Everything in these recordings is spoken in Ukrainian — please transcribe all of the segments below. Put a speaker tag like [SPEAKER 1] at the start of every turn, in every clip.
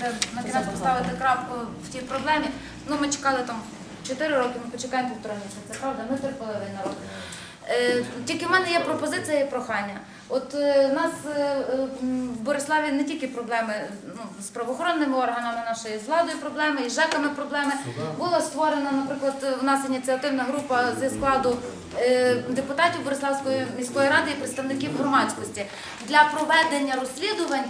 [SPEAKER 1] можете на кінець поставити крапку в тій проблемі. Ну, ми чекали там 4 роки, ми почекаємо півтора місяця, правда? Ми терпили на рок. Е, Тільки в мене є пропозиція і прохання. От е, у нас е, в Бориславі не тільки проблеми ну, з правоохоронними органами нашої, з владою проблеми, і з ЖЕКами проблеми. Була створена, наприклад, у нас ініціативна група зі складу депутатів Бориславської міської ради і представників громадськості для проведення розслідувань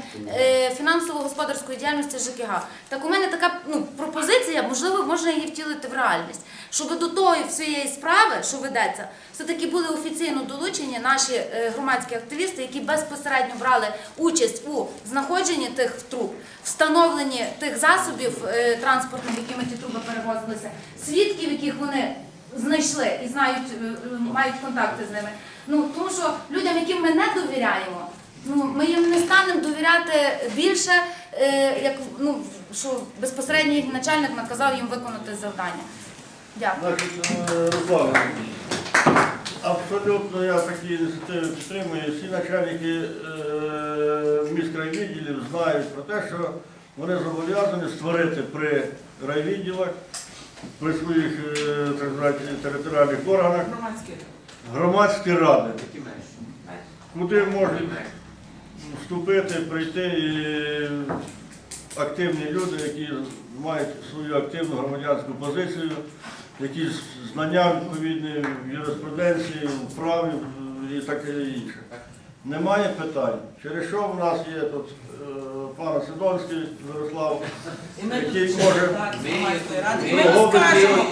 [SPEAKER 1] фінансово-господарської діяльності ЖКГ. Так у мене така ну, пропозиція, можливо, можна її втілити в реальність, щоб до тої всієї справи, що ведеться, все-таки були офіційно долучені наші е, громадські активісти, які безпосередньо брали участь у знаходженні тих труб, встановленні тих засобів е, транспортних, якими ті труби перевозилися, свідків, яких вони знайшли і знають, е, мають контакти з ними. Ну тому що людям, яким ми не довіряємо, ну ми їм не станемо довіряти більше, як ну що безпосередньо начальник наказав їм виконати завдання. Дякую.
[SPEAKER 2] Значить, е, абсолютно я такі ініціативи підтримую. Всі начальники е, міськрайвідділів знають про те, що вони зобов'язані створити при райвідділах, при своїх е, так звати, територіальних органах
[SPEAKER 3] Громадські.
[SPEAKER 2] громадські ради, куди можуть вступити, прийти і активні люди, які мають свою активну громадянську позицію, якісь знання відповідні в юриспруденції, в праві і таке інше. Немає питань. Через що в нас є тут е, пан Сидонський Мирослав, який може.
[SPEAKER 3] І ми розкажемо,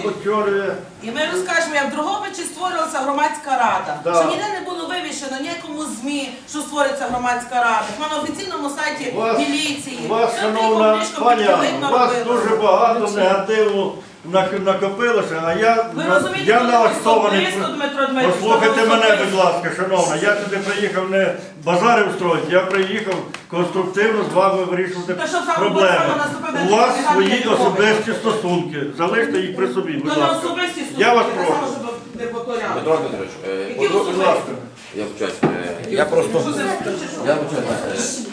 [SPEAKER 3] і ми розкажемо, як в Дрогобичі створилася громадська рада.
[SPEAKER 2] Да.
[SPEAKER 3] Що ніде не було вивішено ніякому ЗМІ, що створиться громадська рада. Хіба на офіційному сайті
[SPEAKER 2] вас-
[SPEAKER 3] міліції.
[SPEAKER 2] Вас,
[SPEAKER 3] Все
[SPEAKER 2] шановна пані,
[SPEAKER 3] тихо,
[SPEAKER 2] у вас
[SPEAKER 3] робили.
[SPEAKER 2] дуже багато негативу нак- накопилося, а я,
[SPEAKER 3] Ви
[SPEAKER 2] на-
[SPEAKER 3] розумієте,
[SPEAKER 2] я
[SPEAKER 3] коли
[SPEAKER 2] налаштований.
[SPEAKER 3] особисто, Дмитро Дмитрович,
[SPEAKER 2] Послухайте
[SPEAKER 3] коли
[SPEAKER 2] мене,
[SPEAKER 3] особисто-
[SPEAKER 2] будь ласка, шановна. Я туди приїхав не базари устроїти, я приїхав конструктивно з вами вирішувати
[SPEAKER 3] Та
[SPEAKER 2] проблеми. У вас свої особисті стосунки. Залиште їх при собі, будь
[SPEAKER 3] То на
[SPEAKER 2] ласка.
[SPEAKER 3] особисті
[SPEAKER 2] Я вас
[SPEAKER 3] стосунки, так
[SPEAKER 2] прошу.
[SPEAKER 3] само, щоб не повторяли.
[SPEAKER 4] Дмитро Дмитрович, е,
[SPEAKER 3] Які
[SPEAKER 2] Будь ласка.
[SPEAKER 4] я вчусь. е, Я просто
[SPEAKER 3] Що це включиш?
[SPEAKER 4] я вчусь.